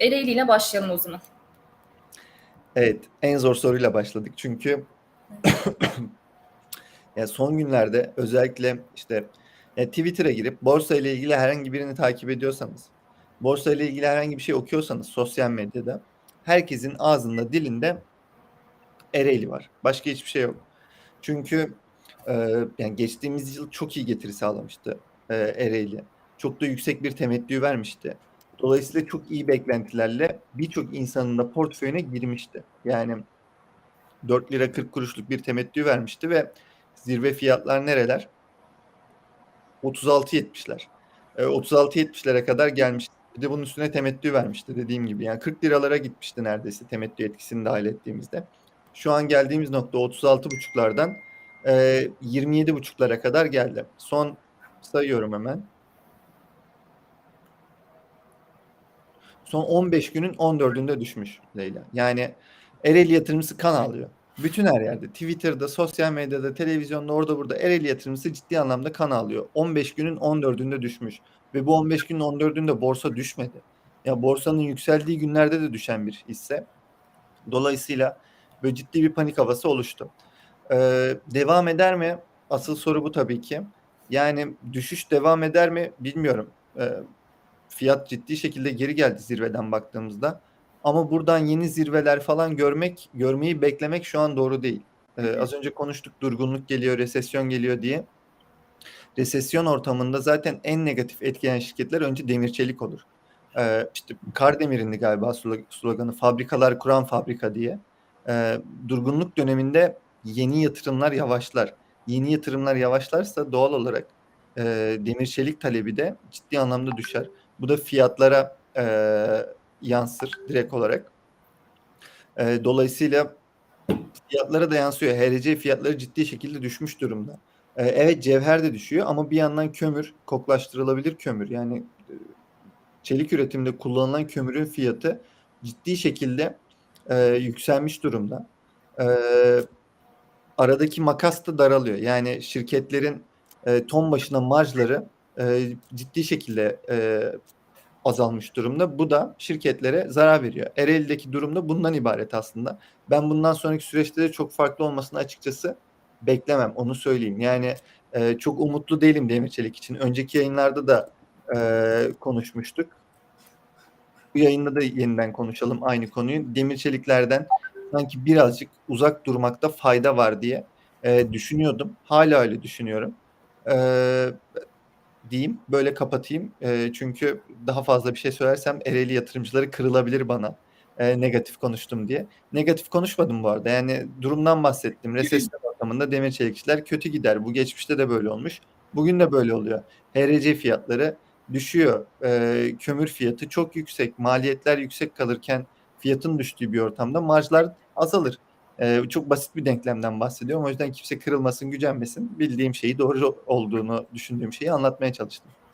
Ereğli ile başlayalım o zaman. Evet, en zor soruyla başladık çünkü ya son günlerde özellikle işte ya Twitter'a girip borsa ile ilgili herhangi birini takip ediyorsanız, borsa ile ilgili herhangi bir şey okuyorsanız sosyal medyada herkesin ağzında, dilinde Ereğli var. Başka hiçbir şey yok. Çünkü e, yani geçtiğimiz yıl çok iyi getiri sağlamıştı e, Ereğli. Çok da yüksek bir temettü vermişti. Dolayısıyla çok iyi beklentilerle birçok insanın da portföyüne girmişti. Yani 4 lira 40 kuruşluk bir temettü vermişti ve zirve fiyatlar nereler? 36.70'ler. E, 36.70'lere kadar gelmişti. Bir de bunun üstüne temettü vermişti dediğim gibi. Yani 40 liralara gitmişti neredeyse temettü etkisini dahil ettiğimizde. Şu an geldiğimiz nokta 36.5'lardan e, 27.5'lara kadar geldi. Son sayıyorum hemen. Son 15 günün 14'ünde düşmüş Leyla. Yani Ereğli yatırımcısı kan alıyor. Bütün her yerde. Twitter'da, sosyal medyada, televizyonda, orada burada Ereğli yatırımcısı ciddi anlamda kan alıyor. 15 günün 14'ünde düşmüş. Ve bu 15 günün 14'ünde borsa düşmedi. Ya borsanın yükseldiği günlerde de düşen bir hisse. Dolayısıyla böyle ciddi bir panik havası oluştu. Ee, devam eder mi? Asıl soru bu tabii ki. Yani düşüş devam eder mi bilmiyorum. Ee, fiyat ciddi şekilde geri geldi zirveden baktığımızda. Ama buradan yeni zirveler falan görmek, görmeyi beklemek şu an doğru değil. Ee, az önce konuştuk durgunluk geliyor, resesyon geliyor diye. Resesyon ortamında zaten en negatif etkileyen şirketler önce demir çelik olur. Ee, işte Kardemir'indi galiba sloganı fabrikalar kuran fabrika diye. Ee, durgunluk döneminde yeni yatırımlar yavaşlar. Yeni yatırımlar yavaşlarsa doğal olarak e, demir çelik talebi de ciddi anlamda düşer. Bu da fiyatlara e, yansır direkt olarak. E, dolayısıyla fiyatlara da yansıyor. HRC fiyatları ciddi şekilde düşmüş durumda. E, evet cevher de düşüyor ama bir yandan kömür, koklaştırılabilir kömür yani e, çelik üretiminde kullanılan kömürün fiyatı ciddi şekilde e, yükselmiş durumda. E, aradaki makas da daralıyor. Yani şirketlerin e, ton başına marjları e, ciddi şekilde e, azalmış durumda. Bu da şirketlere zarar veriyor. Ereğli'deki durumda bundan ibaret aslında. Ben bundan sonraki süreçte de çok farklı olmasını açıkçası beklemem. Onu söyleyeyim. Yani e, çok umutlu değilim Demir Çelik için. Önceki yayınlarda da e, konuşmuştuk. Bu yayında da yeniden konuşalım aynı konuyu. Demir Çeliklerden sanki birazcık uzak durmakta fayda var diye e, düşünüyordum. Hala öyle düşünüyorum. E, diyeyim. Böyle kapatayım. E, çünkü daha fazla bir şey söylersem Ereğli yatırımcıları kırılabilir bana. E, negatif konuştum diye. Negatif konuşmadım bu arada. Yani durumdan bahsettim. Resesyon ortamında demir çelikçiler kötü gider. Bu geçmişte de böyle olmuş. Bugün de böyle oluyor. HRC fiyatları düşüyor. E, kömür fiyatı çok yüksek. Maliyetler yüksek kalırken fiyatın düştüğü bir ortamda marjlar azalır. Ee, çok basit bir denklemden bahsediyorum. O yüzden kimse kırılmasın, gücenmesin. Bildiğim şeyi doğru olduğunu düşündüğüm şeyi anlatmaya çalıştım.